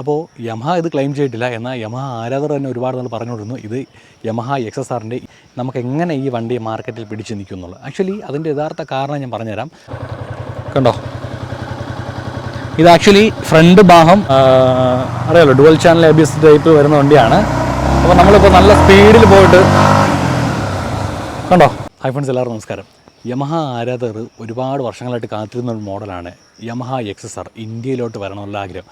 അപ്പോൾ യമഹ ഇത് ക്ലെയിം ചെയ്തിട്ടില്ല. എന്നാൽ യമഹ ആരാധകർ തന്നെ ഒരുപാട് നാൾ പറഞ്ഞുകൊണ്ടിരുന്നു ഇത് യമഹ എക്സ് എസ് ആറിന്റെ നമുക്ക് എങ്ങനെ ഈ വണ്ടി മാർക്കറ്റിൽ പിടിച്ചു നിൽക്കും എന്നുള്ളത്. ആക്ച്വലി അതിന്റെ യഥാർത്ഥ കാരണം ഞാൻ പറഞ്ഞുതരാം. കണ്ടോ? ഇത് ആക്ച്വലി ഫ്രണ്ട് ഭാഗം അറിയാലോ dual channel A B S type വരുന്ന വണ്ടിയാണ്. അപ്പോൾ നമ്മളിപ്പോൾ നല്ല സ്പീഡിൽ പോയിട്ട് കണ്ടോ? ഹൈ ഫ്രണ്ട്സ് എല്ലാവർക്കും നമസ്കാരം. യമഹ ആരാധകർ ഒരുപാട് വർഷങ്ങളായിട്ട് കാത്തിരുന്ന ഒരു മോഡലാണ് യമഹ എക്സ് എസ് ആർ ഇന്ത്യയിലോട്ട് വരണമെന്നുള്ള ആഗ്രഹം.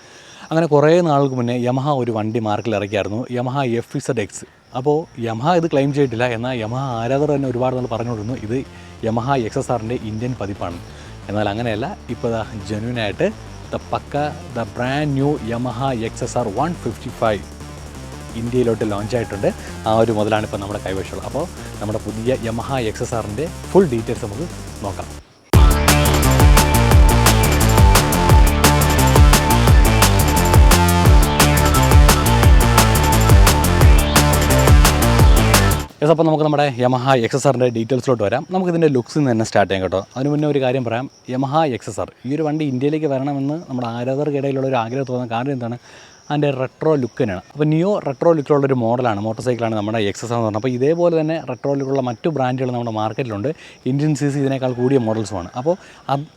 അങ്ങനെ കുറേ നാൾക്ക് മുന്നേ യമഹ ഒരു വണ്ടി മാർക്കിൽ ഇറക്കിയായിരുന്നു യമഹ എഫ് ഇസഡ് എക്സ് അപ്പോൾ യമഹ ഇത് ക്ലെയിം ചെയ്തിട്ടില്ല എന്നാൽ യമഹ ആരാധകർ തന്നെ ഒരുപാട് നാൾ പറഞ്ഞുകൊണ്ടിരുന്നു ഇത് യമഹ എക്സ് എസ് ആറിന്റെ ഇന്ത്യൻ പതിപ്പാണ്. എന്നാൽ അങ്ങനെയല്ല ഇപ്പോൾ ജെന്യൂനായിട്ട് the pakka the brand new Yamaha X S R one fifty five ഇന്ത്യയിലോട്ട് launch ആയിട്ടുണ്ട് ആ ഒരു മുതലാണ് ഇപ്പോൾ നമ്മുടെ കൈവശമുള്ളത്. അപ്പോൾ നമ്മുടെ പുതിയ യമഹ എക്സ് എസ് ആറിന്റെ ഫുൾ ഡീറ്റെയിൽസ് നമുക്ക് നോക്കാം. യെസ് അപ്പോൾ നമുക്ക് നമ്മുടെ യമഹ എക്സ് എസ് ആറിന്റെ ഡീറ്റെയിൽസിലോട്ട് വരാം. നമുക്കിതിന്റെ ലുക്സിൽ നിന്ന് തന്നെ സ്റ്റാർട്ട് ചെയ്യാം കേട്ടോ. അതിന് മുന്നേ ഒരു കാര്യം പറയാം. യമഹ എക്സ് എസ് ആർ ഈ ഒരു വണ്ടി ഇന്ത്യയിലേക്ക് വരണമെന്ന് നമ്മുടെ ആരാധകർക്കിടയിലുള്ള ഒരു ആഗ്രഹം തോന്നുന്ന കാരണം എന്താണ്? അതിന്റെ റെട്രോ ലുക്ക് തന്നെയാണ്. അപ്പോൾ നിയോ റെട്രോ ലുക്കിലുള്ള ഒരു മോഡലാണ് മോട്ടോർ സൈക്കിളാണ് നമ്മുടെ എക്സസ് എന്ന് പറഞ്ഞത്. അപ്പോൾ ഇതേപോലെ തന്നെ റെട്രോ ലുക്കുള്ള മറ്റു ബ്രാൻഡുകൾ നമ്മുടെ മാർക്കറ്റിലുണ്ട് ഇന്ത്യൻ സി സി ഇതിനേക്കാൾ കൂടിയ മോഡൽസുമാണ് അപ്പോൾ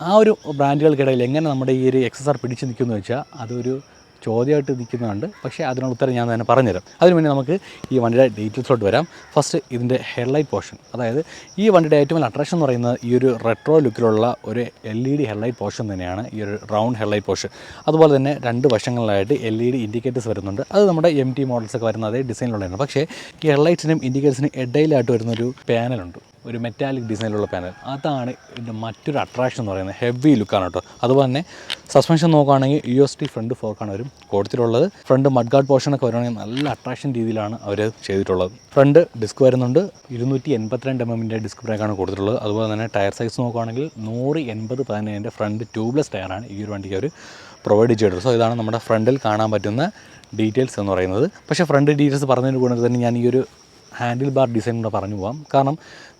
ആ ഒരു ബ്രാൻഡുകൾക്കിടയിൽ എങ്ങനെ നമ്മുടെ ഈ ഒരു എക്സസ് ആർ പിടിച്ച് നിൽക്കുമെന്ന് വെച്ചാൽ അതൊരു ചോദ്യമായിട്ട് നിൽക്കുന്നതുണ്ട്. പക്ഷേ അതിനുള്ള ഉത്തരം ഞാൻ തന്നെ പറഞ്ഞുതരാം. അതിന് മുന്നേ നമുക്ക് ഈ വണ്ടിയുടെ ഡീറ്റെയിൽസിലോട്ട് വരാം. ഫസ്റ്റ് ഇതിന്റെ ഹെഡ്ലൈറ്റ് പോർഷൻ. അതായത് ഈ വണ്ടിയുടെ ഏറ്റവും വലിയ അട്രാക്ഷൻ എന്ന് പറയുന്നത് ഈ ഒരു റെട്രോ ലുക്കിലുള്ള ഒരു L E D headlight portion തന്നെയാണ് ഈ ഒരു റൗണ്ട് ഹെഡ്ലൈറ്റ് പോർഷൻ. അതുപോലെ തന്നെ രണ്ട് വശങ്ങളിലായിട്ട് എൽ ഇ ഡി ഇൻഡിക്കേറ്റേഴ്സ് വരുന്നുണ്ട്. അത് നമ്മുടെ എം ടി മോഡൽസൊക്കെ വരുന്ന അതേ ഡിസൈനിലുള്ളതാണ് പക്ഷേ ഈ ഹെഡ്ലൈറ്റ്സിനും ഇൻഡിക്കേറ്റേഴ്സിനും ഇടയിലായിട്ട് വരുന്നൊരു പാനലുണ്ട് ഒരു മെറ്റാലിക് ഡിസൈനിലുള്ള പാനൽ അതാണ് ഇതിന്റെ മറ്റൊരു അട്രാക്ഷൻ എന്ന് പറയുന്നത് ഹെവി ലുക്കാണ് കേട്ടോ. അതുപോലെ തന്നെ സസ്പെൻഷൻ നോക്കുകയാണെങ്കിൽ യു എസ് ടി ഫ്രണ്ട് ഫോർക്കാണ് വരും കൊടുത്തിട്ടുള്ളത്. ഫ്രണ്ട് മഡ് ഗാർഡ് പോർഷനൊക്കെ വരുവാണെങ്കിൽ നല്ല അട്രാക്ഷൻ രീതിയിലാണ് അവർ ചെയ്തിട്ടുള്ളത്. ഫ്രണ്ട് ഡിസ്ക് വരുന്നുണ്ട്. ഇരുന്നൂറ്റി എൺപത്തിരണ്ട് എം എമ്മിന്റെ ഡിസ്ക് ബ്രേക്കാണ് കൊടുത്തിട്ടുള്ളത്. അതുപോലെ തന്നെ ടയർ സൈസ് നോക്കുകയാണെങ്കിൽ നൂറ് എൺപത് പതിനേഴിന്റെ ഫ്രണ്ട് ട്യൂബ്ലെസ് ടയറാണ് ഈ ഒരു വണ്ടിക്ക് അവർ പ്രൊവൈഡ് ചെയ്തിട്ടുള്ളത്. സോ ഇതാണ് നമ്മുടെ ഫ്രണ്ടിൽ കാണാൻ പറ്റുന്ന ഡീറ്റെയിൽസ് എന്ന് പറയുന്നത്. പക്ഷേ ഫ്രണ്ട് ഡീറ്റെയിൽസ് പറഞ്ഞതിന് കൂടെ തന്നെ ഞാൻ ഈ ഒരു ഹാൻഡിൽ ബാർ ഡിസൈൻ കൂടെ പറഞ്ഞു പോകാം കാരണം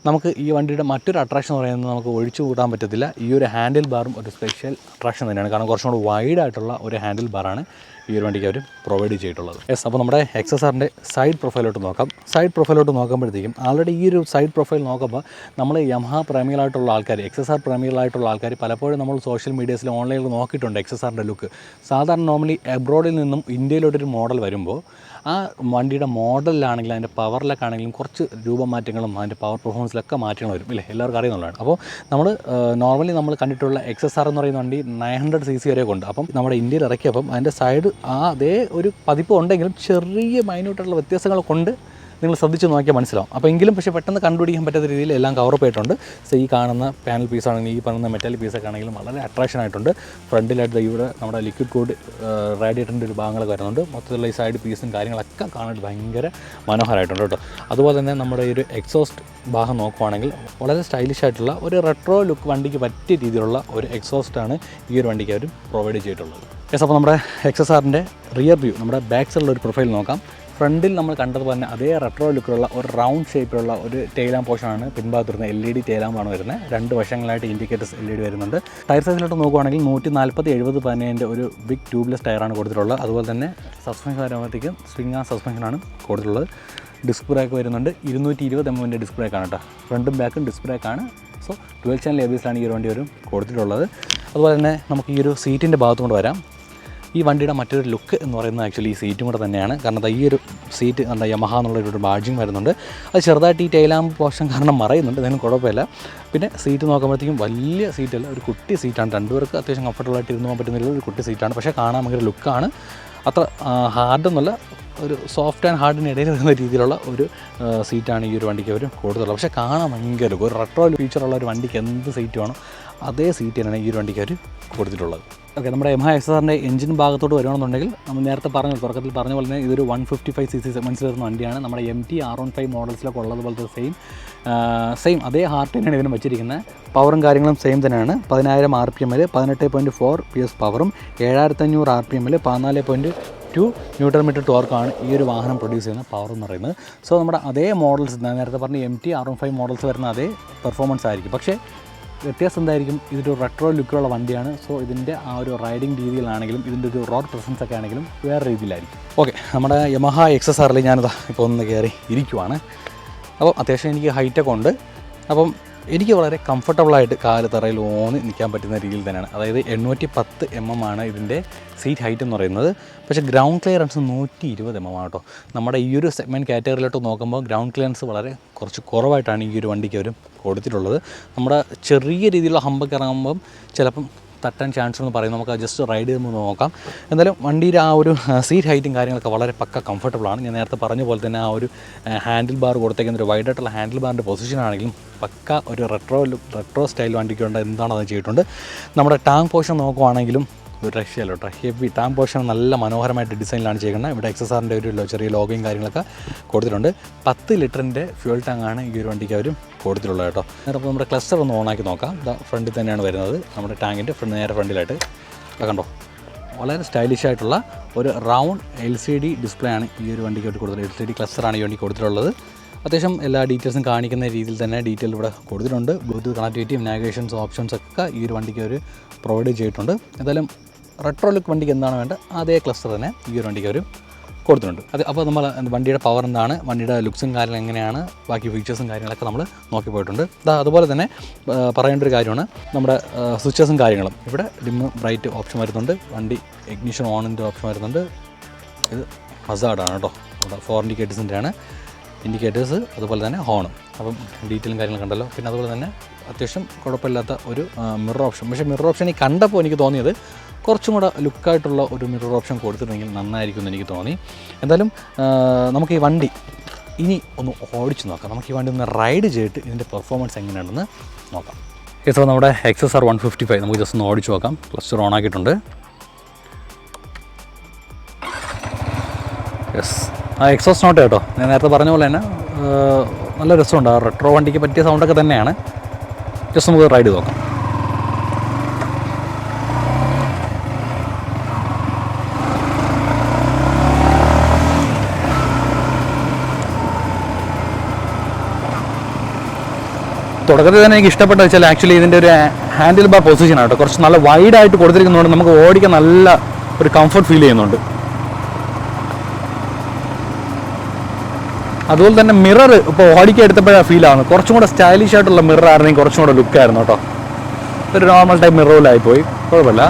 നമുക്ക് ഈ വണ്ടിയുടെ മറ്റൊരു അട്രാക്ഷൻ എന്ന് പറയുന്നത് നമുക്ക് ഒഴിച്ചു കൂട്ടാൻ പറ്റത്തില്ല. ഈ ഒരു ഹാൻഡിൽ ബാറും ഒരു സ്പെഷ്യൽ അട്രാക്ഷൻ തന്നെയാണ്. കാരണം കുറച്ചും കൂടി വൈഡ് ആയിട്ടുള്ള ഒരു ഹാൻഡിൽ ബാറാണ് ഈ ഒരു വണ്ടിക്ക് അവർ പ്രൊവൈഡ് ചെയ്തിട്ടുള്ളത്. യെസ് അപ്പോൾ നമ്മുടെ എക്സ് എസ് ആറിന്റെ സൈഡ് പ്രൊഫൈലോട്ട് നോക്കാം സൈഡ് പ്രൊഫൈലോട്ട് നോക്കുമ്പോഴത്തേക്കും ആൾറെഡി ഈ ഒരു സൈഡ് പ്രൊഫൈൽ നോക്കുമ്പോൾ നമ്മൾ യമഹ പ്രേമികളായിട്ടുള്ള ആൾക്കാർ എക്സ് എസ് ആർ പ്രേമികളായിട്ടുള്ള ആൾക്കാർ പലപ്പോഴും നമ്മൾ സോഷ്യൽ മീഡിയസിൽ ഓൺലൈനിൽ നോക്കിയിട്ടുണ്ട് എക്സ് എസ് ആറിന്റെ ലുക്ക് സാധാരണ നോർമലി എബ്രോഡിൽ നിന്നും ഇന്ത്യയിലോട്ടൊരു മോഡൽ വരുമ്പോൾ ആ വണ്ടിയുടെ മോഡലിലാണെങ്കിലും അതിന്റെ പവറിലൊക്കെ ആണെങ്കിലും കുറച്ച് രൂപമാറ്റങ്ങളും അതിന്റെ പവർ പെർഫോമൻസിലൊക്കെ മാറ്റങ്ങൾ വരും ഇല്ലേ? എല്ലാവർക്കും അറിയുന്നുള്ളതാണ്. അപ്പോൾ നമ്മൾ നോർമലി നമ്മൾ കണ്ടിട്ടുള്ള എക്സ് എന്ന് പറയുന്ന വണ്ടി നയൻ ഹൺഡ്രഡ് സി സി വരെ ഉണ്ട്. അപ്പം നമ്മുടെ ഇന്ത്യയിൽ ഇറക്കിയപ്പം അതിന്റെ സൈഡ് ആ അതേ ഒരു പതിപ്പ് ഉണ്ടെങ്കിലും ചെറിയ മൈന്യൂട്ടായിട്ടുള്ള വ്യത്യാസങ്ങൾ കൊണ്ട് നിങ്ങൾ ശ്രദ്ധിച്ച് നോക്കിയാൽ മനസ്സിലാവും. അപ്പോൾ എങ്കിലും പക്ഷേ പെട്ടെന്ന് കണ്ടുപിടിക്കാൻ പറ്റാത്ത രീതിയിൽ എല്ലാം കവറപ്പ് ആയിട്ടുണ്ട്. സോ ഈ കാണുന്ന പാനൽ പീസ് ആണെങ്കിൽ ഈ പറയുന്ന മെറ്റൽ പീസൊക്കെ ആണെങ്കിലും വളരെ അട്രാക്ഷൻ ആയിട്ടുണ്ട്. ഫ്രണ്ടിലായിട്ട് ഇവിടെ നമ്മുടെ ലിക്വിഡ് കോഡ് റേഡിയേറ്ററിന്റെ ഒരു ഭാഗങ്ങളൊക്കെ വരുന്നുണ്ട്. മൊത്തത്തിലുള്ള ഈ സൈഡ് പീസും കാര്യങ്ങളൊക്കെ കാണാൻ ഭയങ്കര മനോഹരമായിട്ടുണ്ട് കേട്ടോ. അതുപോലെ തന്നെ നമ്മുടെ ഈ ഒരു എക്സോസ്റ്റ് ഭാഗം നോക്കുവാണെങ്കിൽ വളരെ സ്റ്റൈലിഷ് ആയിട്ടുള്ള ഒരു റെട്രോ ലുക്ക് വണ്ടിക്ക് പറ്റിയ രീതിയിലുള്ള ഒരു എക്സോസ്റ്റാണ് ഈ ഒരു വണ്ടിക്ക് അവർ പ്രൊവൈഡ് ചെയ്തിട്ടുള്ളത്. യെസ് അപ്പോൾ നമ്മുടെ എക്സസ് ആറിന്റെ റിയർ വ്യൂ നമ്മുടെ ബാക്ക് സൈഡിലുള്ള ഒരു പ്രൊഫൈൽ നോക്കാം. ഫ്രണ്ടിൽ നമ്മൾ കണ്ടതുപോലെ തന്നെ അതേ റെട്രോ ലുക്കിലുള്ള ഒരു റൗണ്ട് ഷേപ്പിലുള്ള ഒരു ടൈലാം പോർഷനാണ് പിൻഭാഗത്ത് വരുന്നത് എൽ ഇ ഡി ടൈലാമാണ് വരുന്നത്. രണ്ട് വശങ്ങളായിട്ട് ഇൻഡിക്കേറ്റേഴ്സ് എൽ ഇ ഡി വരുന്നുണ്ട്. ടയർ സൈസിലോട്ട് നോക്കുവാണെങ്കിൽ നൂറ്റി നാൽപ്പത്തി എഴുപത് പതിനേഴിന്റെ ഒരു ബിഗ് ട്യൂബ്ലെസ് ടയറാണ് കൊടുത്തിട്ടുള്ളത്. അതുപോലെ തന്നെ സസ്പെൻഷൻ വരുമ്പോഴത്തേക്കും സ്വിംഗ് ആ സസ്പെൻഷനാണ് കൊടുത്തിട്ടുള്ളത്. ഡിസ്ക് ബ്രേക്ക് വരുന്നുണ്ട്. ഇരുന്നൂറ്റി ഇരുപത് എം എമ്മിന്റെ ഡിസ്ക് ബ്രേക്കാണ് കേട്ടോ. ഫ്രണ്ടും ബാക്കും ഡിസ്ക് ബ്രേക്കാണ് സോ ട്വൽവ് ചാനൽ എബിസിലാണ് ഈ ഒരു വണ്ടി വരും കൊടുത്തിട്ടുള്ളത്. അതുപോലെ തന്നെ നമുക്ക് ഈ ഒരു സീറ്റിന്റെ ഭാഗത്തുകൊണ്ട് വരാം. ഈ വണ്ടിയുടെ മറ്റൊരു ലുക്ക് എന്ന് പറയുന്നത് ആക്ച്വലി ഈ സീറ്റും കൂടെ തന്നെയാണ്. കാരണം ഈ ഒരു സീറ്റ് എന്താ യമഹ എന്നുള്ള ഒരു ബാഡ്ജിങ് വരുന്നുണ്ട്. അത് ചെറുതായിട്ട് ഈ ടൈലാമ്പ് പോഷൻ കാരണം മറയുന്നുണ്ട് അതിനും കുഴപ്പമില്ല. പിന്നെ സീറ്റ് നോക്കുമ്പോഴത്തേക്കും വലിയ സീറ്റല്ല ഒരു കുട്ടി സീറ്റാണ് രണ്ടുപേർക്ക് അത്യാവശ്യം കംഫർട്ടബിൾ ആയിട്ട് ഇരുന്ന് പോകാൻ പറ്റുന്ന ഒരു കുട്ടി സീറ്റാണ് പക്ഷേ കാണാൻ ഭയങ്കര ലുക്കാണ് അത്ര ഹാർഡൊന്നുമല്ല ഒരു സോഫ്റ്റ് ആൻഡ് ഹാർഡിന് ഇടയിൽ വരുന്ന രീതിയിലുള്ള ഒരു സീറ്റാണ് ഈ ഒരു വണ്ടിക്ക് അവർ കൊടുത്തുള്ളത് പക്ഷേ കാണാൻ ഭയങ്കര ഒരു റെട്രോ ഫീച്ചറുള്ള ഒരു വണ്ടിക്ക് എന്ത് സീറ്റ് വേണോ അതേ സീറ്റ് തന്നെയാണ് ഈ ഒരു വണ്ടിക്ക് അവർ കൊടുത്തിട്ടുള്ളത്. ഓക്കെ നമ്മുടെ എം എക്സ് എക്സറിന്റെ എഞ്ചിൻ ഭാഗത്തോട്ട് വരുവാണെന്നുണ്ടെങ്കിൽ നമ്മൾ നേരത്തെ പറഞ്ഞു തുടക്കത്തിൽ പറഞ്ഞ പോലെ തന്നെ ഇതൊരു one fifty five C C segments വരുന്ന വണ്ടിയാണ്. നമ്മുടെ M T R one five മോഡൽസിലൊക്കെ ഉള്ളതുപോലത്തെ സെയിം സെയിം അതേ ഹാർട്ട് തന്നെയാണ് ഇതിന് വെച്ചിരിക്കുന്നത്. പവറും കാര്യങ്ങളും സെയിം തന്നെയാണ്. പതിനായിരം ആർ പി എമ്മിൽ പതിനെട്ട് പോയിന്റ് ഫോർ പി എസ് പവറും ഏഴായിരത്തഞ്ഞൂറ് ആർ പി എമ്മിൽ പതിനാല് പോയിന്റ് ടു ന്യൂട്രൺ മീറ്റർ ടോർക്കാണ് ഈ ഒരു വാഹനം പ്രൊഡ്യൂസ് ചെയ്യുന്ന പവർ എന്ന് പറയുന്നത്. സോ നമ്മുടെ അതേ മോഡൽസ് നേരത്തെ പറഞ്ഞ M T R five models വരുന്ന അതേ പെർഫോമൻസ് ആയിരിക്കും. പക്ഷേ വ്യത്യാസം എന്തായിരിക്കും ഇതൊരു റെട്രോ ലുക്കിലുള്ള വണ്ടിയാണ്. സോ ഇതിന്റെ ആ ഒരു റൈഡിങ് രീതിയിലാണെങ്കിലും ഇതിന്റെ ഒരു റോഡ് പ്രസൻസ് ഒക്കെ ആണെങ്കിലും വേറെ രീതിയിലായിരിക്കും. ഓക്കെ നമ്മുടെ യമഹ എക്സ് എസ് ആറിൽ ഞാനിതാ ഇപ്പോൾ ഒന്ന് കയറി ഇരിക്കുവാണ്. അപ്പം അത്യാവശ്യം എനിക്ക് ഹൈറ്റൊക്കെ ഉണ്ട്. അപ്പം എനിക്ക് വളരെ കംഫർട്ടബിളായിട്ട് കാൽ തറയിൽ ഓന്ന് നിൽക്കാൻ പറ്റുന്ന രീതിയിൽ തന്നെയാണ്. അതായത് എണ്ണൂറ്റി പത്ത് എം എം ആണ് ഇതിന്റെ സീറ്റ് ഹൈറ്റ് എന്ന് പറയുന്നത്. പക്ഷേ ഗ്രൗണ്ട് ക്ലിയറൻസ് നൂറ്റി ഇരുപത് എം എം ആണ് കേട്ടോ. നമ്മുടെ ഈ ഒരു സെഗ്മെന്റ് കാറ്റഗറിയിലോട്ട് നോക്കുമ്പോൾ ഗ്രൗണ്ട് ക്ലിയറൻസ് വളരെ കുറച്ച് കുറവായിട്ടാണ് ഈ ഒരു വണ്ടിക്ക് അവർ കൊടുത്തിട്ടുള്ളത്. നമ്മുടെ ചെറിയ രീതിയിലുള്ള ഹമ്പൊക്കെ ഇറങ്ങുമ്പം ചിലപ്പം തട്ടാൻ ചാൻസ് എന്ന് പറയും. നമുക്ക് ജസ്റ്റ് റൈഡ് ചെയ്യുമ്പോൾ നോക്കാം. എന്തായാലും വണ്ടിയുടെ ആ ഒരു സീറ്റ് ഹൈറ്റും കാര്യങ്ങളൊക്കെ വളരെ പക്ക കംഫർട്ടബിളാണ് ഞാൻ നേരത്തെ പറഞ്ഞ പോലെ തന്നെ ആ ഒരു ഹാൻഡിൽ ബാർ കൊടുത്തേക്കുന്ന ഒരു വൈഡായിട്ടുള്ള ഹാൻഡിൽ ബാറിന്റെ പൊസിഷൻ ആണെങ്കിലും പക്ക ഒരു റെട്രോ റെട്രോ സ്റ്റൈൽ വണ്ടിക്ക് എന്താണോ എന്താണെന്ന് ചെയ്തിട്ടുണ്ട്. നമ്മുടെ ടാങ് പോഷൻ നോക്കുവാണെങ്കിലും ഒരു രക്ഷയല്ല കേട്ടോ. ഹെവി ടാങ് പോഷൻ നല്ല മനോഹരമായിട്ട് ഡിസൈനിലാണ് ചെയ്യുന്നത് ഇവിടെ എക്സസാറിന്റെ ഒരു ചെറിയ ലോഗയും കാര്യങ്ങളൊക്കെ കൊടുത്തിട്ടുണ്ട്. പത്ത് ലിറ്ററിന്റെ ഫ്യൂൽ ആണ് ഈ ഒരു വണ്ടിക്ക് അവർ കൊടുത്തിട്ടുള്ളത് കേട്ടോ. അപ്പോൾ നമ്മുടെ ക്ലസ്റ്റർ ഒന്ന് ഓണാക്കി നോക്കാം. ഫ്രണ്ടിൽ തന്നെയാണ് വരുന്നത് നമ്മുടെ ടാങ്കിന്റെ ഫ്രണ്ട് നേരെ ഫ്രണ്ടിലായിട്ട്. കണ്ടോ? വളരെ സ്റ്റൈലിഷ് ആയിട്ടുള്ള ഒരു round L C D display ആണ് ഈ ഒരു വണ്ടിക്ക് വേണ്ടി കൊടുത്തിട്ടുള്ളത്. എൽ സി ഡി ക്ലസ്റ്ററാണ് ഈ വണ്ടി കൊടുത്തിട്ടുള്ളത്. അത്യാവശ്യം എല്ലാ ഡീറ്റെയിൽസും കാണിക്കുന്ന രീതിയിൽ തന്നെ ഡീറ്റെയിൽ ഇവിടെ കൊടുത്തിട്ടുണ്ട്. ബ്ലൂടൂത്ത് കണക്ടിവിറ്റിയും നാവിഗേഷൻസ് ഓപ്ഷൻസ് ഒക്കെ ഈ ഒരു വണ്ടിക്ക് അവർ പ്രൊവൈഡ് ചെയ്തിട്ടുണ്ട്. എന്തായാലും റെട്രോ ലുക്ക് വണ്ടിക്ക് എന്താണ് വേണ്ടത്? അതേ ക്ലസ്റ്റർ തന്നെ ഈ ഒരു വണ്ടിക്ക് അവർ കൊടുത്തിട്ടുണ്ട്. അത് അപ്പോൾ നമ്മൾ വണ്ടിയുടെ പവർ എന്താണ്? വണ്ടിയുടെ ലുക്സും കാര്യങ്ങളും എങ്ങനെയാണ്? ബാക്കി ഫീച്ചേഴ്സും കാര്യങ്ങളൊക്കെ നമ്മൾ നോക്കി പോയിട്ടുണ്ട്. അതുപോലെ തന്നെ പറയേണ്ട ഒരു കാര്യമാണ്. നമ്മുടെ സ്വിച്ചസും കാര്യങ്ങളും. ഇവിടെ ഡിമ്മ് ബ്രൈറ്റ് ഓപ്ഷൻ വരുന്നുണ്ട്. വണ്ടി ഇഗ്നിഷൻ ഓണിന്റെ ഓപ്ഷൻ വരുന്നുണ്ട്. ഇത് ഹസാർഡാണ് കേട്ടോ. നമ്മുടെ ഫോർ ഇൻഡിക്കേറ്റേഴ്സിന്റെ ആണ് ഇൻഡിക്കേറ്റേഴ്സ് അതുപോലെ തന്നെ ഹോണും അപ്പം ഡീറ്റെയിലും കാര്യങ്ങൾ കണ്ടല്ലോ. പിന്നെ അതുപോലെ തന്നെ അത്യാവശ്യം കുഴപ്പമില്ലാത്ത ഒരു മിറർ ഓപ്ഷൻ പക്ഷേ മിറർ ഓപ്ഷൻ ഈ കണ്ടപ്പോൾ എനിക്ക് തോന്നിയത് കുറച്ചും കൂടെ ലുക്കായിട്ടുള്ള ഒരു മിറർ ഓപ്ഷൻ കൊടുത്തിട്ടുണ്ടെങ്കിൽ നന്നായിരിക്കും എന്ന് എനിക്ക് തോന്നി. എന്തായാലും നമുക്ക് ഈ വണ്ടി ഇനി ഒന്ന് ഓടിച്ചു നോക്കാം. നമുക്ക് ഈ വണ്ടി ഒന്ന് റൈഡ് ചെയ്തിട്ട് ഇതിന്റെ പെർഫോമൻസ് എങ്ങനെയാണെന്ന് നോക്കാം. ഇപ്പോൾ നമ്മുടെ X S R one fifty five നമുക്ക് ജസ്റ്റ് ഒന്ന് ഓടിച്ചു നോക്കാം. ക്ലസ്റ്റർ ഓൺ ആക്കിയിട്ടുണ്ട്. യെസ് ആ എക്സോസ് നോട്ട് കേട്ടോ. ഞാൻ നേരത്തെ പറഞ്ഞ പോലെ തന്നെ നല്ല രസമുണ്ട്. ആ റെട്രോ വണ്ടിക്ക് പറ്റിയ സൗണ്ടൊക്കെ തന്നെയാണ്. ജസ്റ്റ് നമുക്ക് റൈഡ് നോക്കാം. തുടക്കത്തിൽ തന്നെ എനിക്ക് ഇഷ്ടപ്പെട്ട വെച്ചാൽ ആക്ച്വലി ഇതിന്റെ ഒരു ഹാൻഡിൽ ബാർ പൊസിഷനാണ് കേട്ടോ. കുറച്ച് നല്ല വൈഡായിട്ട് കൊടുത്തിരിക്കുന്നതുകൊണ്ട് നമുക്ക് ഓടിക്കാൻ നല്ല ഒരു കംഫർട്ട് ഫീൽ ചെയ്യുന്നുണ്ട്. അതുപോലെ തന്നെ മിറർ ഇപ്പോൾ ഓടിക്ക് എടുത്തപ്പോഴാണ് ആവുന്നത്. കുറച്ചും കൂടെ സ്റ്റൈലിഷ് ആയിട്ടുള്ള മിറർ ആയിരുന്നെങ്കിൽ കുറച്ചും കൂടെ ലുക്ക് ആയിരുന്നു കേട്ടോ. ഒരു നോർമൽ ടൈപ്പ് മിററിലായി പോയി കുഴപ്പമില്ല.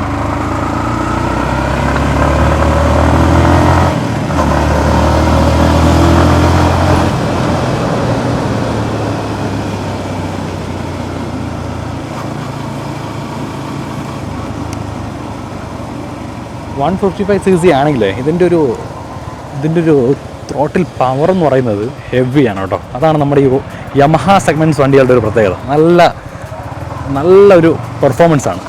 One fifty five C C ആണെങ്കിലേ ഇതിന്റെ ഒരു ഇതിന്റെ ഒരു ത്രോട്ടിൽ പവർ എന്ന് പറയുന്നത് ഹെവിയാണ് കേട്ടോ. അതാണ് നമ്മുടെ ഈ യമഹ സെഗ്മെന്റ്സ് വണ്ടികളുടെ ഒരു പ്രത്യേകത. നല്ല നല്ലൊരു പെർഫോമൻസ് ആണ്.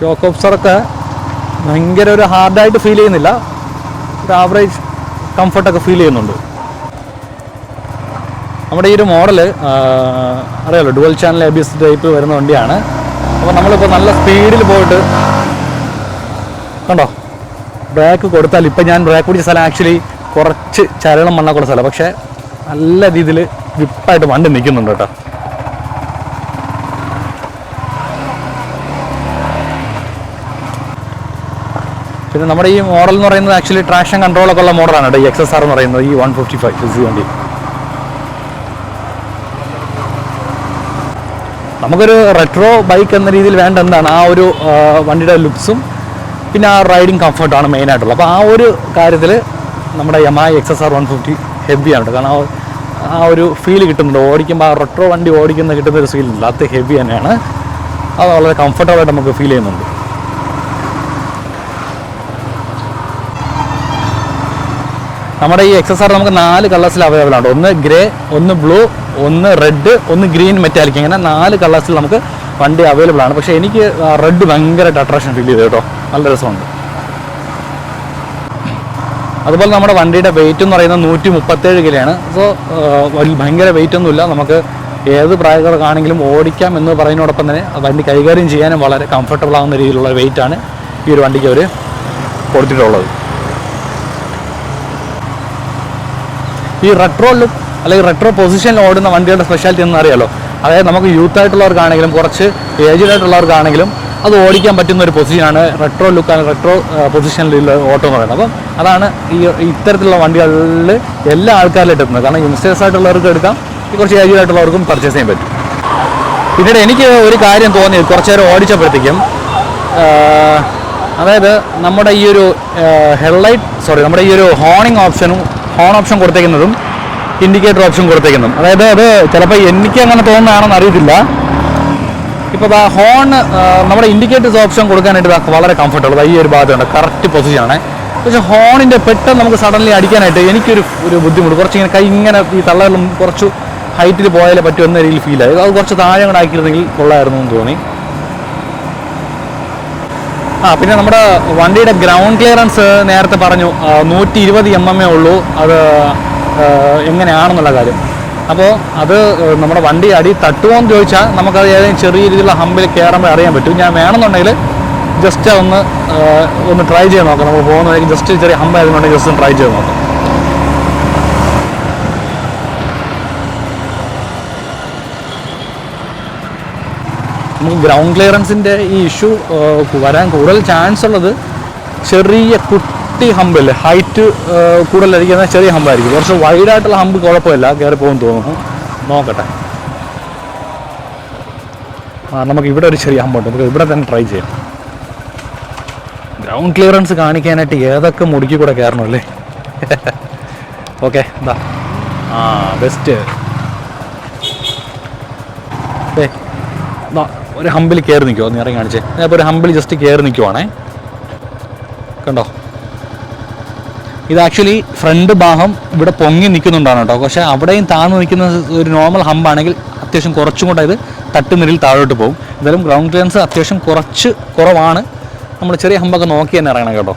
ഷോക്ക് ഓഫ്സറൊക്കെ ഭയങ്കര ഒരു ഹാർഡായിട്ട് ഫീൽ ചെയ്യുന്നില്ല. ഒരു ആവറേജ് കംഫർട്ടൊക്കെ ഫീൽ ചെയ്യുന്നുണ്ട്. നമ്മുടെ ഈ ഒരു മോഡൽ അറിയാലോ dual channel A B S type വരുന്ന വണ്ടിയാണ്. അപ്പോൾ നമ്മളിപ്പോൾ നല്ല സ്പീഡിൽ പോയിട്ട് കണ്ടോ? ബ്രേക്ക് കൊടുത്താൽ ഇപ്പം ഞാൻ ബ്രേക്ക് പിടിച്ച സ്ഥലം ആക്ച്വലി കുറച്ച് ചരളം മണ്ണാക്കുള്ള സ്ഥലം. പക്ഷേ നല്ല രീതിയിൽ വിപ്പായിട്ട് വണ്ടി നിൽക്കുന്നുണ്ട് കേട്ടോ. പിന്നെ നമ്മുടെ ഈ മോഡൽ എന്ന് പറയുന്നത് ആക്ച്വലി ട്രാക്ഷൻ കൺട്രോളൊക്കെ ഉള്ള മോഡലാണ് കേട്ടോ. ഈ എക്സ് എസ് ആർ എന്ന് പറയുന്നത് ഈ വൺ ഫിഫ്റ്റി ഫൈവ് സി വണ്ടി നമുക്കൊരു റെട്രോ ബൈക്ക് എന്ന രീതിയിൽ വേണ്ട എന്താണ് ആ ഒരു വണ്ടിയുടെ ലുക്സും പിന്നെ ആ റൈഡിങ് കംഫർട്ടാണ് മെയിനായിട്ടുള്ളത് അപ്പോൾ ആ ഒരു കാര്യത്തിൽ നമ്മുടെ യമായി X S R one fifty ഹെവിയാണ് കാരണം ആ ഒരു ഫീൽ കിട്ടുന്നുണ്ട്. ഓടിക്കുമ്പോൾ ആ റെട്രോ വണ്ടി ഓടിക്കുന്ന കിട്ടുന്ന ഒരു ഫീൽ ഇല്ല. അത് ഹെവി തന്നെയാണ്. അത് വളരെ കംഫർട്ടബിളായിട്ട് നമുക്ക് ഫീൽ ചെയ്യുന്നുണ്ട്. നമ്മുടെ ഈ എക്സസ് ആർ നമുക്ക് നാല് കളേഴ്സിൽ അവൈലബിൾ ആണ്. ഒന്ന് ഗ്രേ ഒന്ന് ബ്ലൂ ഒന്ന് റെഡ് ഒന്ന് ഗ്രീൻ മെറ്റാലിക് ഇങ്ങനെ നാല് കളേഴ്സിൽ നമുക്ക് വണ്ടി അവൈലബിൾ ആണ്. പക്ഷേ എനിക്ക് റെഡ് ഭയങ്കരമായിട്ട് അട്രാക്ഷൻ ഫീൽ ചെയ്തു കേട്ടോ. നല്ല രസമുണ്ട്. അതുപോലെ നമ്മുടെ വണ്ടിയുടെ വെയിറ്റ് എന്ന് പറയുന്നത് നൂറ്റി മുപ്പത്തേഴ് കിലോയാണ് സോ ഭയങ്കര വെയിറ്റ് ഒന്നുമില്ല നമുക്ക് ഏത് പ്രായക്കാർക്കാണെങ്കിലും ഓടിക്കാം എന്ന് പറയുന്നതോടൊപ്പം തന്നെ വണ്ടി കൈകാര്യം ചെയ്യാനും വളരെ കംഫർട്ടബിൾ ആകുന്ന രീതിയിലുള്ള വെയിറ്റ് ആണ് ഈ ഒരു വണ്ടിക്ക് അവർ കൊടുത്തിട്ടുള്ളത്. ഈ റെട്രോ ലുക്ക് അല്ലെങ്കിൽ റെട്രോ പൊസിഷനിൽ ഓടുന്ന വണ്ടിയുടെ സ്പെഷ്യാലിറ്റി എന്ന് അറിയാലോ. അതായത് നമുക്ക് യൂത്ത് ആയിട്ടുള്ളവർക്കാണെങ്കിലും കുറച്ച് ഏജ്ഡ് ആയിട്ടുള്ളവർക്കാണെങ്കിലും അത് ഓടിക്കാൻ പറ്റുന്ന ഒരു പൊസിഷനാണ് റെട്രോ ലുക്ക് റെട്രോ പൊസിഷനിലുള്ള ഓട്ടോ എന്ന് പറയുന്നത്. അപ്പം അതാണ് ഈ ഇത്തരത്തിലുള്ള വണ്ടികളിൽ എല്ലാ ആൾക്കാരിലും എത്തുന്നത്. കാരണം യങ്സ്റ്റേഴ്സ് ആയിട്ടുള്ളവർക്ക് എടുക്കാം കുറച്ച് ഏജ്ഡ് ആയിട്ടുള്ളവർക്കും പർച്ചേസ് ചെയ്യാൻ പറ്റും. പിന്നീട് എനിക്ക് ഒരു കാര്യം തോന്നി കുറച്ച് നേരം ഓടിച്ചപ്പോഴത്തേക്കും അതായത് നമ്മുടെ ഈ ഒരു ഹെഡ്ലൈറ്റ് സോറി നമ്മുടെ ഈ ഒരു ഹോണിങ് ഓപ്ഷനും ഹോൺ ഓപ്ഷൻ കൊടുത്തേക്കുന്നതും ഇൻഡിക്കേറ്റർ ഓപ്ഷൻ കൊടുത്തേക്കുന്നതും. അതായത് അത് ചിലപ്പോൾ എനിക്ക് അങ്ങനെ തോന്നുന്നതാണെന്ന് അറിയത്തില്ല. ഇപ്പോൾ ദാ ഹോൺ നമ്മുടെ ഇൻഡിക്കേറ്റേഴ്സ് ഓപ്ഷൻ കൊടുക്കാനായിട്ട് വളരെ കംഫർട്ടബിൾ ഈ ഒരു ഭാഗത്തുണ്ട് കറക്റ്റ് പൊസിഷനാണ് പക്ഷേ ഹോണിന്റെ പെട്ടെന്ന് നമുക്ക് സഡൻലി അടിക്കാനായിട്ട് എനിക്കൊരു ഒരു ബുദ്ധിമുട്ട്. കുറച്ച് ഇങ്ങനെ കൈ ഇങ്ങനെ ഈ തള്ളലും കുറച്ച് ഹൈറ്റിൽ പോയാലേ പറ്റുമെന്ന രീതിയിൽ ഫീൽ ആയി. അത് കുറച്ച് താഴെ കൂടെ ആക്കിയിരുന്നെങ്കിൽ കൊള്ളായിരുന്നു എന്ന് തോന്നി. ആ പിന്നെ നമ്മുടെ വണ്ടിയുടെ ഗ്രൗണ്ട് ക്ലിയറൻസ് നേരത്തെ പറഞ്ഞു നൂറ്റി ഇരുപത് എം എം എ ഉള്ളൂ. അത് എങ്ങനെയാണെന്നുള്ള കാര്യം. അപ്പോൾ അത് നമ്മുടെ വണ്ടി അടി തട്ടുമോ എന്ന് ചോദിച്ചാൽ നമുക്കത് ഏതെങ്കിലും ചെറിയ രീതിയിലുള്ള ഹമ്പിൽ കയറുമ്പോൾ അറിയാൻ പറ്റും. ഞാൻ വേണമെന്നുണ്ടെങ്കിൽ ജസ്റ്റ് ഒന്ന് ഒന്ന് ട്രൈ ചെയ്ത് നോക്കാം. നമ്മൾ പോകുന്നതായിരിക്കും. ജസ്റ്റ് ചെറിയ ഹമ്പ് ആയതുകൊണ്ടെങ്കിൽ ജസ്റ്റ് ഒന്ന് ട്രൈ ചെയ്ത് നോക്കാം. നമുക്ക് ഗ്രൗണ്ട് ക്ലിയറൻസിന്റെ ഈ ഇഷ്യൂ വരാൻ കൂടുതൽ ചാൻസ് ഉള്ളത് ചെറിയ കുട്ടി ഹമ്പല്ലേ ഹൈറ്റ് കൂടുതലായിരിക്കുന്ന ചെറിയ ഹമ്പായിരിക്കും കുറച്ച് വൈഡായിട്ടുള്ള ഹമ്പ് കുഴപ്പമില്ല. കയറി പോകും തോന്നുന്നു. നോക്കട്ടെ. ആ നമുക്ക് ഇവിടെ ഒരു ചെറിയ ഹമ്പുണ്ട് നമുക്ക് ഇവിടെ തന്നെ ട്രൈ ചെയ്യാം. ഗ്രൗണ്ട് ക്ലിയറൻസ് കാണിക്കാനായിട്ട് ഏതൊക്കെ മുടുക്കി കൂടെ കയറണമല്ലേ ഓക്കെ എന്താ ആ ബെസ്റ്റ് ഏ ദാ, ഒരു ഹമ്പിൽ കയറി നിൽക്കുമോ നീ ഇറങ്ങി കാണിച്ചേ. ഞാൻ ഒരു ഹമ്പിൽ ജസ്റ്റ് കയറി നിൽക്കുവാണേ. കണ്ടോ? ഇത് ആക്ച്വലി ഫ്രണ്ട് ഭാഗം ഇവിടെ പൊങ്ങി നിൽക്കുന്നുണ്ടാണ് കേട്ടോ. പക്ഷേ അവിടെയും താഴ്ന്നു നിൽക്കുന്ന ഒരു നോർമൽ ഹമ്പാണെങ്കിൽ അത്യാവശ്യം കുറച്ചും കൂടെ ഇത് തട്ടുനിരിൽ താഴോട്ട് പോകും. എന്തായാലും ഗ്രൗണ്ട് ക്ലിയറൻസ് അത്യാവശ്യം കുറച്ച് കുറവാണ്. നമ്മൾ ചെറിയ ഹമ്പൊക്കെ നോക്കി തന്നെ ഇറങ്ങണം കേട്ടോ.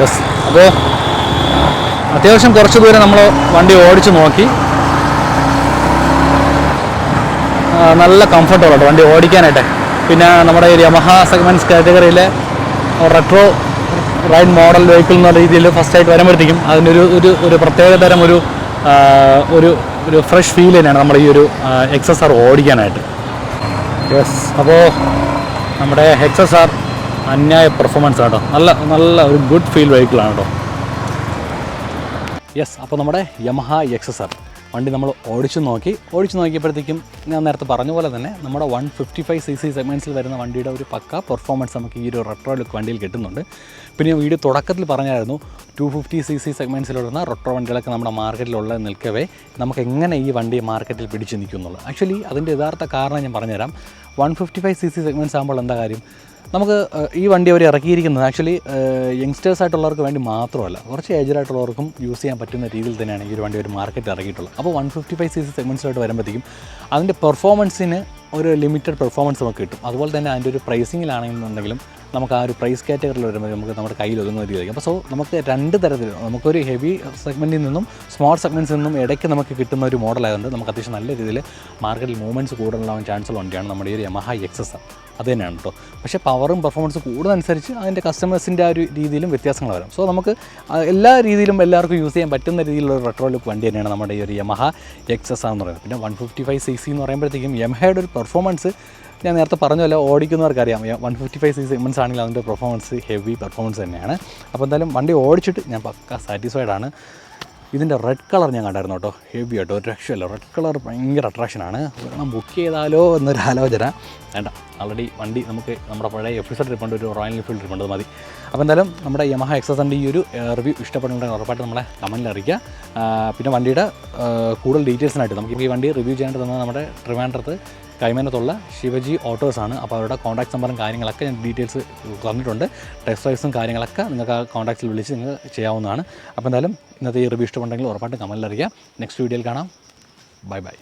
യെസ് അപ്പോൾ അത്യാവശ്യം കുറച്ച് ദൂരം നമ്മൾ വണ്ടി ഓടിച്ച് നോക്കി ആ, നല്ല കംഫർട്ടബിൾ ആട്ടോ. വണ്ടി ഓടിക്കാനായിട്ട്. പിന്നെ നമ്മുടെ ഈ യമഹ സെഗ്മെന്റ്സ് കാറ്റഗറിയിലെ റെട്രോ റൈഡ് മോഡൽ വെഹിക്കിൾ എന്ന രീതിയിൽ ഫസ്റ്റ് ആയിട്ട് വരുമ്പോഴത്തേക്കും അതിനൊരു ഒരു ഒരു പ്രത്യേക തരം ഒരു ഒരു ഒരു ഫ്രഷ് ഫീൽ തന്നെയാണ് നമ്മുടെ ഈ ഒരു എക്സസ് ഓടിക്കാനായിട്ട്. യെസ് അപ്പോൾ നമ്മുടെ എക്സസ് ആർ അന്യായ പെർഫോമൻസ് കേട്ടോ നല്ല നല്ല ഒരു ഗുഡ് ഫീൽ വെഹിക്കിളാണ് കേട്ടോ യെസ് അപ്പോൾ നമ്മുടെ യമഹ എക്സസ് ആർ വണ്ടി നമ്മൾ ഓടിച്ചു നോക്കി. ഓടിച്ചു നോക്കിയപ്പോഴത്തേക്കും ഞാൻ നേരത്തെ പറഞ്ഞ പോലെ തന്നെ നമ്മുടെ one fifty five C C സെഗ്മെന്റ്സിൽ വരുന്ന വണ്ടിയുടെ ഒരു പക്ക പെർഫോമൻസ് നമുക്ക് ഈ ഒരു റെട്രോ ലുക്ക് വണ്ടിയിൽ കിട്ടുന്നുണ്ട്. പിന്നെ വീഡിയോ തുടക്കത്തിൽ പറഞ്ഞായിരുന്നു ടു ഫിഫ്റ്റി സി സി വരുന്ന റെട്രോ വണ്ടികളൊക്കെ നമ്മുടെ മാർക്കറ്റിലുള്ള നിൽക്കവേ. നമുക്ക് എങ്ങനെ ഈ വണ്ടി മാർക്കറ്റിൽ പിടിച്ചു നിൽക്കുന്നുള്ളൂ ആക്ച്വലി അതിന്റെ യഥാർത്ഥ കാരണം ഞാൻ പറഞ്ഞുതരാം. One fifty five C C segments ആകുമ്പോൾ എന്താ കാര്യം? നമുക്ക് ഈ വണ്ടി അവർ ഇറക്കിയിരിക്കുന്നത് ആക്ച്വലി യങ്സ്റ്റേഴ്സ് ആയിട്ടുള്ളവർക്ക് വേണ്ടി മാത്രമല്ല. കുറച്ച് ഏജഡായിട്ടുള്ളവർക്കും യൂസ് ചെയ്യാൻ പറ്റുന്ന രീതിയിൽ തന്നെയാണ് ഈ ഒരു വണ്ടി ഒരു മാർക്കറ്റ് ഇറക്കിയിട്ടുള്ളത്. അപ്പോൾ one fifty five C C സെഗ്മെന്റ്സിലോട്ട് വരുമ്പോഴത്തേക്കും അതിന്റെ പെർഫോമൻസിന് ഒരു ലിമിറ്റഡ് പെർഫോമൻസ് നമുക്ക് കിട്ടും. അതുപോലെ തന്നെ അതിന്റെ ഒരു പ്രൈസിങ്ങിലാണെന്നുണ്ടെങ്കിലും നമുക്ക് ആ ഒരു പ്രൈസ് കാറ്റഗറിയിൽ വരുമ്പോൾ നമുക്ക് നമ്മുടെ കയ്യിൽ ഒതുങ്ങുന്ന രീതിയായിരിക്കും. അപ്പോൾ സോ നമുക്ക് രണ്ട് തരത്തിൽ നമുക്കൊരു ഹെവി സെഗ്മെന്റിൽ നിന്നും സ്മോൾ സെഗ്മെന്റ്സിൽ നിന്നും ഇടയ്ക്ക് നമുക്ക് കിട്ടുന്ന ഒരു മോഡലായതുകൊണ്ട് നമുക്ക് അത്യാവശ്യം നല്ല രീതിയിൽ മാർക്കറ്റിൽ മൂവ്മെന്റ്സ് കൂടുതലുള്ള ചാൻസുള്ള വണ്ടിയാണ് നമ്മുടെ ഈ ഒരു യമഹ എക്സസ് അത് തന്നെയാണ് കേട്ടോ പക്ഷേ പവറും പെർഫോമൻസും കൂടുന്നതനുസരിച്ച് അതിന്റെ കസ്റ്റമേഴ്സിന്റെ ആ ഒരു രീതിയിലും വ്യത്യാസങ്ങൾ വരും. സോ നമുക്ക് എല്ലാ രീതിയിലും എല്ലാവർക്കും യൂസ് ചെയ്യാൻ പറ്റുന്ന രീതിയിലുള്ള റെട്രോ ലുക്ക് വണ്ടി തന്നെയാണ് നമ്മുടെ ഈ ഒരു യമഹ എക്സസ് എന്ന് പറയുന്നത്. പിന്നെ one fifty five C C എന്ന് പറയുമ്പോഴത്തേക്കും യമഹയുടെ ഒരു പെർഫോമൻസ് ഞാൻ നേരത്തെ പറഞ്ഞല്ലോ ഓടിക്കുന്നവർക്കറിയാം. One fifty five C segments ആണെങ്കിൽ അതിന്റെ പെർഫോമൻസ് ഹെവി പെർഫോമൻസ് തന്നെയാണ്. അപ്പോൾ എന്തായാലും വണ്ടി ഓടിച്ചിട്ട് ഞാൻ പക്ക സാറ്റിസ്ഫൈഡ് ആണ്. ഇതിന്റെ റെഡ് കളർ ഞാൻ കണ്ടായിരുന്നു കേട്ടോ. ഹെവി ആയിട്ട് ഒരു രക്ഷയല്ല. റെഡ് കളർ ഭയങ്കര അട്രാക്ഷനാണ് ഒരെണ്ണം ബുക്ക് ചെയ്താലോ എന്നൊരു ആലോചന. വേണ്ട. ആൾറെഡി വണ്ടി നമുക്ക് നമ്മുടെ പഴയ എഫിസോഡ് ട്രിപ്പുണ്ട് ഒരു റോയൽ എൻഫീൽഡ് ട്രിപ്പുണ്ട് മതി. അപ്പോൾ എന്തായാലും നമ്മുടെ യമഹ എക്സസിന്റെ ഈ ഒരു റിവ്യൂ ഇഷ്ടപ്പെടുന്നുണ്ടെങ്കിൽ ഉറപ്പായിട്ട് നമ്മളെ കമന്റിൽ അറിയിക്കുക. പിന്നെ വണ്ടിയുടെ കൂടുതൽ ഡീറ്റെയിൽസിനായിട്ട് നമുക്ക് ഈ വണ്ടി റിവ്യൂ തന്നത് നമ്മുടെ ട്രിവാൻഡ്രത്ത് കൈമേനത്തുള്ള ശിവജി ഓട്ടോസ് ആണ്. അപ്പോൾ അവരുടെ കോൺടാക്ട് നമ്പറും കാര്യങ്ങളൊക്കെ ഞാൻ ഡീറ്റെയിൽസ് തന്നിട്ടുണ്ട്. ടെസ്റ്റ് ഡ്രൈവ്സും കാര്യങ്ങളൊക്കെ നിങ്ങൾക്ക് ആ കോൺടാക്റ്റിൽ വിളിച്ച് നിങ്ങൾക്ക് ചെയ്യാവുന്നതാണ്. അപ്പോൾ എന്തായാലും ഇന്നത്തെ ഈ റിവ്യൂ ഇഷ്ടമുണ്ടെങ്കിൽ ഉറപ്പായിട്ട് കമന്റിൽ അറിയാം നെക്സ്റ്റ് വീഡിയോയിൽ കാണാം. Bye bye